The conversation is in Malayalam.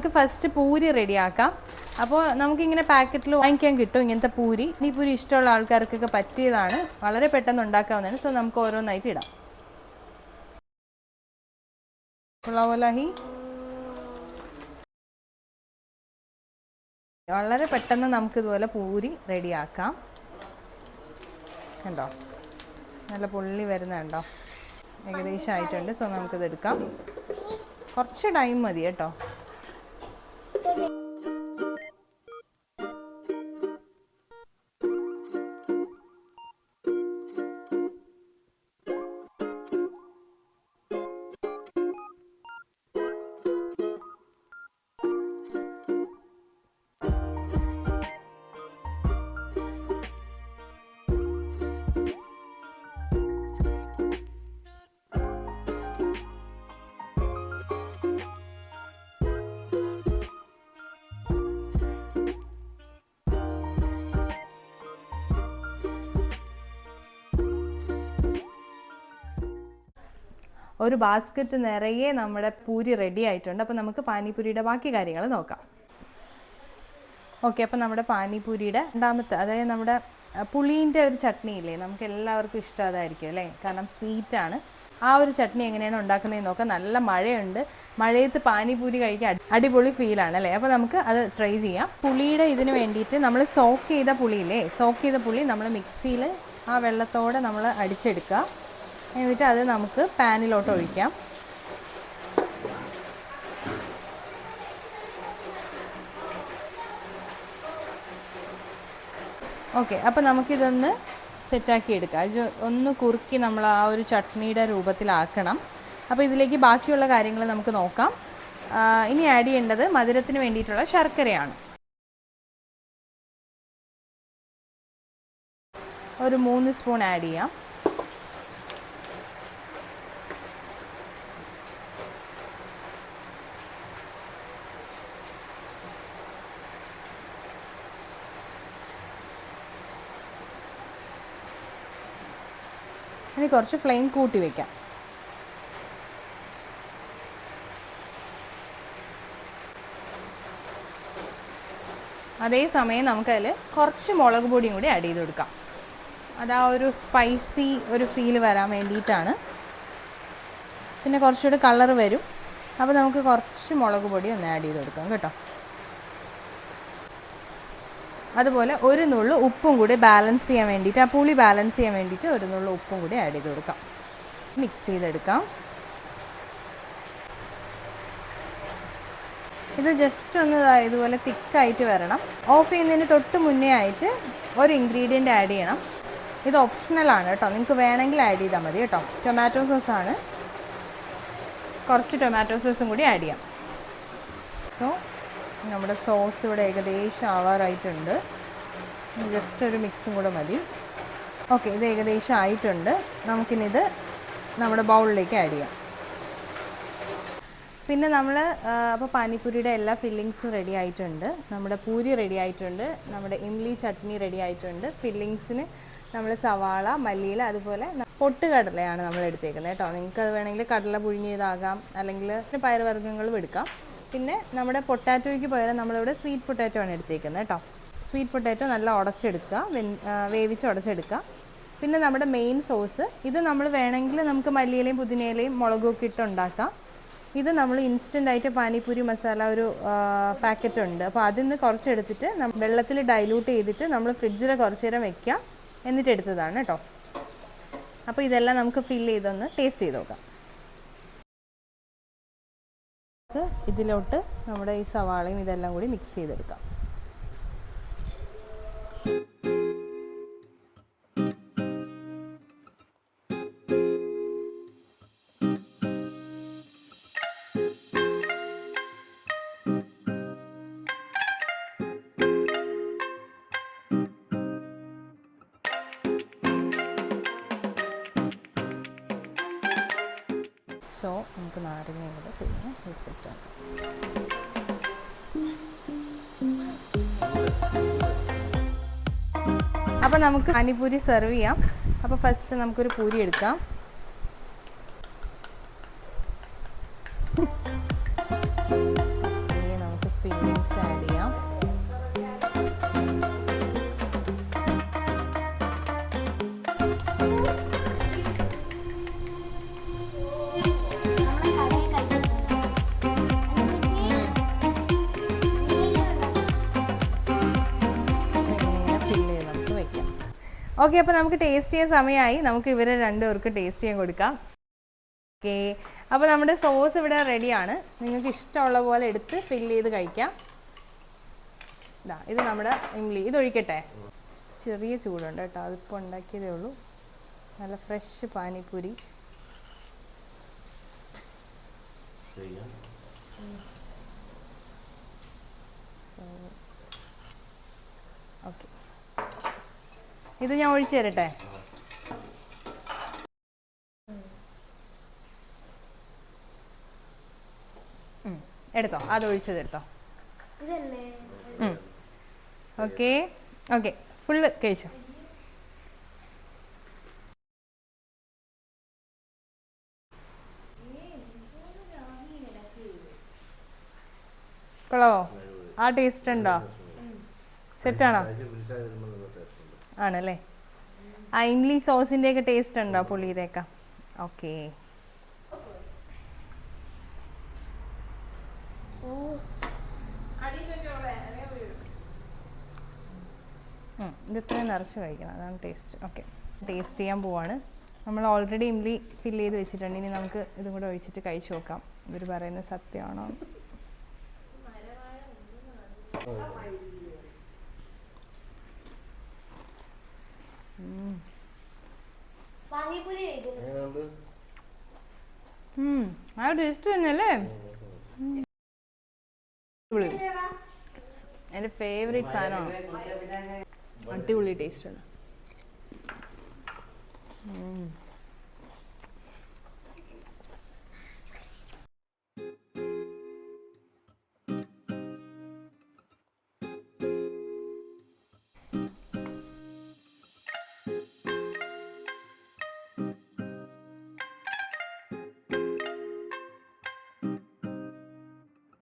നമുക്ക് ഫസ്റ്റ് പൂരി റെഡിയാക്കാം അപ്പോൾ നമുക്കിങ്ങനെ പാക്കറ്റിൽ വാങ്ങിക്കാൻ കിട്ടും ഇങ്ങനത്തെ പൂരി. ഈ പൂരി ഇഷ്ടമുള്ള ആൾക്കാർക്കൊക്കെ പറ്റിയതാണ്. വളരെ പെട്ടെന്ന് ഉണ്ടാക്കാവുന്നതാണ്. സോ നമുക്ക് ഓരോന്നായിട്ട് ഇടാം. വളരെ പെട്ടെന്ന് നമുക്ക് ഇതുപോലെ പൂരി റെഡിയാക്കാം കണ്ടോ? നല്ല പുള്ളി വരുന്നുണ്ടോ ഏകദേശം ആയിട്ടുണ്ട്. സോ നമുക്കിത് എടുക്കാം കുറച്ച് ടൈം മതി കേട്ടോ. ഒരു ബാസ്ക്കറ്റ് നിറയെ നമ്മുടെ പൂരി റെഡി ആയിട്ടുണ്ട്. അപ്പോൾ നമുക്ക് പാനിപൂരിയുടെ ബാക്കി കാര്യങ്ങൾ നോക്കാം. ഓക്കെ അപ്പോൾ നമ്മുടെ പാനിപൂരിയുടെ രണ്ടാമത്തെ അതായത് നമ്മുടെ പുളീന്റെ ഒരു ചട്നി ഇല്ലേ? നമുക്ക് എല്ലാവർക്കും ഇഷ്ടം അതായിരിക്കും അല്ലേ? കാരണം സ്വീറ്റാണ് ആ ഒരു ചട്നി എങ്ങനെയാണ് ഉണ്ടാക്കുന്നതെന്ന് നോക്കാം. നല്ല മഴയുണ്ട്. മഴയത്ത് പാനിപൂരി കഴിക്കാൻ അടിപൊളി ഫീലാണ് അല്ലേ? അപ്പോൾ നമുക്ക് അത് ട്രൈ ചെയ്യാം. പുളിയുടെ ഇതിന് വേണ്ടിയിട്ട് നമ്മൾ സോക്ക് ചെയ്ത പുളിയില്ലേ? സോക്ക് ചെയ്ത പുളി നമ്മൾ മിക്സിയിൽ ആ വെള്ളത്തോടെ നമ്മൾ അടിച്ചെടുക്കുക. എന്നിട്ട് അത് നമുക്ക് പാനിലോട്ട് ഒഴിക്കാം. ഓക്കെ അപ്പോൾ നമുക്കിതൊന്ന് സെറ്റാക്കി എടുക്കാം. ഇത് ഒന്ന് കുറുക്കി നമ്മൾ ആ ഒരു ചട്നിയുടെ രൂപത്തിലാക്കണം. അപ്പോൾ ഇതിലേക്ക് ബാക്കിയുള്ള കാര്യങ്ങൾ നമുക്ക് നോക്കാം. ഇനി ആഡ് ചെയ്യേണ്ടത് മധുരത്തിന് വേണ്ടിയിട്ടുള്ള ശർക്കരയാണ്. ഒരു മൂന്ന് സ്പൂൺ ആഡ് ചെയ്യാം. ഇനി കുറച്ച് ഫ്ലെയിം കൂട്ടി വയ്ക്കാം അതേസമയം നമുക്കതിൽ കുറച്ച് മുളക് പൊടിയും കൂടി ആഡ് ചെയ്ത് കൊടുക്കാം. അത് ആ ഒരു സ്പൈസി ഒരു ഫീൽ വരാൻ വേണ്ടിയിട്ടാണ്. പിന്നെ കുറച്ചുകൂടി കളർ വരും. അപ്പോൾ നമുക്ക് കുറച്ച് മുളക് പൊടി ഒന്ന് ആഡ് ചെയ്ത് കൊടുക്കാം കേട്ടോ. അതുപോലെ ഒരു നുള്ളു ഉപ്പും കൂടി ബാലൻസ് ചെയ്യാൻ വേണ്ടിയിട്ട് ആ പുളി ബാലൻസ് ചെയ്യാൻ വേണ്ടിയിട്ട് ഒരു നുള്ളു ഉപ്പും കൂടി ആഡ് ചെയ്ത് കൊടുക്കാം. മിക്സ് ചെയ്തെടുക്കാം. ഇത് ജസ്റ്റ് ഒന്ന് ഇതുപോലെ തിക്കായിട്ട് വരണം. ഓഫ് ചെയ്യുന്നതിന് തൊട്ട് മുന്നേ ആയിട്ട് ഒരു ഇൻഗ്രീഡിയന്റ് ആഡ് ചെയ്യണം. ഇത് ഓപ്ഷണലാണ് കേട്ടോ. നിങ്ങൾക്ക് വേണമെങ്കിൽ ആഡ് ചെയ്താൽ മതി കേട്ടോ. ടൊമാറ്റോ സോസാണ് കുറച്ച് ടൊമാറ്റോ സോസും കൂടി ആഡ് ചെയ്യാം. സോ നമ്മുടെ സോസ് ഇവിടെ ഏകദേശം ആവാറായിട്ടുണ്ട്. ജസ്റ്റ് ഒരു മിക്സും കൂടെ മതി. ഓക്കെ ഇത് ഏകദേശം ആയിട്ടുണ്ട്. നമുക്കിനിത് നമ്മുടെ ബൗളിലേക്ക് ആഡ് ചെയ്യാം. പിന്നെ നമ്മൾ അപ്പോൾ പാനിപ്പൂരിയുടെ എല്ലാ ഫില്ലിങ്സും റെഡി ആയിട്ടുണ്ട്. നമ്മുടെ പൂരി റെഡി ആയിട്ടുണ്ട്. നമ്മുടെ ഇംലി ചട്നി റെഡി ആയിട്ടുണ്ട്. ഫില്ലിങ്സിന് നമ്മൾ സവാള മല്ലിയില അതുപോലെ പൊട്ടുകടലയാണ് നമ്മൾ എടുത്തേക്കുന്നത് കേട്ടോ. നിങ്ങൾക്ക് അത് വേണമെങ്കിൽ കടല പുഴുങ്ങിയതാകാം. അല്ലെങ്കിൽ പയറുവർഗങ്ങളും എടുക്കാം. പിന്നെ നമ്മുടെ പൊട്ടാറ്റോയ്ക്ക് പകരം നമ്മളിവിടെ സ്വീറ്റ് പൊട്ടാറ്റോ ആണ് എടുത്തേക്കുന്നത് കേട്ടോ. സ്വീറ്റ് പൊട്ടാറ്റോ നല്ല ഉടച്ചെടുക്കുക വേവിച്ച് ഉടച്ചെടുക്കുക. പിന്നെ നമ്മുടെ മെയിൻ സോസ് ഇത് നമ്മൾ വേണമെങ്കിൽ നമുക്ക് മല്ലിയിലയും പുതിനയിലയും മുളകൊക്കെ ഇട്ട് ഉണ്ടാക്കാം. ഇത് നമ്മൾ ഇൻസ്റ്റന്റ് ആയിട്ട് പാനിപ്പൂരി മസാല ഒരു പാക്കറ്റ് ഉണ്ട്. അപ്പോൾ അതിൽ നിന്ന് കുറച്ചെടുത്തിട്ട് വെള്ളത്തിൽ ഡൈലൂട്ട് ചെയ്തിട്ട് നമ്മൾ ഫ്രിഡ്ജിൽ കുറച്ച് നേരം വെക്കാം എന്നിട്ട് എടുത്തതാണ് കേട്ടോ. അപ്പോൾ ഇതെല്ലാം നമുക്ക് ഫില്ല് ചെയ്തൊന്ന് ടേസ്റ്റ് ചെയ്ത് നോക്കാം. ഇതിലോട്ട് നമ്മുടെ ഈ സവാളയും ഇതെല്ലാം കൂടി മിക്സ് ചെയ്തെടുക്കാം. സോ നമുക്ക് നാരങ്ങയും കൂടെ പിന്നെ യൂസ് ആക്കാം. അപ്പോൾ നമുക്ക് പാനിപൂരി സെർവ് ചെയ്യാം. അപ്പോൾ ഫസ്റ്റ് നമുക്കൊരു പൂരി എടുക്കാം. ഓക്കെ അപ്പോൾ നമുക്ക് ടേസ്റ്റ് ചെയ്യാൻ സമയമായി നമുക്ക് ഇവരെ രണ്ടുപേർക്ക് ടേസ്റ്റ് ചെയ്യാൻ കൊടുക്കാം. ഓക്കെ അപ്പോൾ നമ്മുടെ സോസ് ഇവിടെ റെഡിയാണ് നിങ്ങൾക്ക് ഇഷ്ടമുള്ള പോലെ എടുത്ത് ഫില്ല് ചെയ്ത് കഴിക്കാം. ഇതാ ഇത് നമ്മുടെ ഇംഗ്ലീ ഇത് ഒഴിക്കട്ടെ. ചെറിയ ചൂടുണ്ട് കേട്ടോ. അതിപ്പോൾ ഉണ്ടാക്കിയതേ ഉള്ളൂ. നല്ല ഫ്രഷ് പാനിപ്പൂരി. ഓക്കെ ഇത് ഞാൻ ഒഴിച്ചു തരട്ടെ. ഉം, എടുത്തോ. അത് ഒഴിച്ചത് എടുത്തോ ഇതല്ലേ? ഓക്കെ. ഓക്കെ. ഫുള്ള് കഴിച്ചോ. കൊള്ളാവോ? ആ ടേസ്റ്റ് ഉണ്ടോ? സെറ്റാണോ ആണല്ലേ? ആ ഇംലി സോസിന്റെ ഒക്കെ ടേസ്റ്റ് ഉണ്ടോ പുളിയുടെയൊക്കെ? ഓക്കെ ഇത് ഇത്രയും നിറച്ച് കഴിക്കണം. അതാണ് ടേസ്റ്റ് ഓക്കെ ടേസ്റ്റ് ചെയ്യാൻ പോവാണ്. നമ്മൾ ഓൾറെഡി ഇംലി ഫില്ല് ചെയ്ത് വെച്ചിട്ടുണ്ട്. ഇനി നമുക്ക് ഇതും കൂടെ ഒഴിച്ചിട്ട് കഴിച്ചു നോക്കാം. ഇവർ പറയുന്നത് സത്യമാണോ? ആ ടേസ്റ്റ് തന്നെയല്ലേ? എന്റെ ഫേവറേറ്റ് സാധനമാണ്. അടിപൊളി ടേസ്റ്റ് ആണ്. ഉം.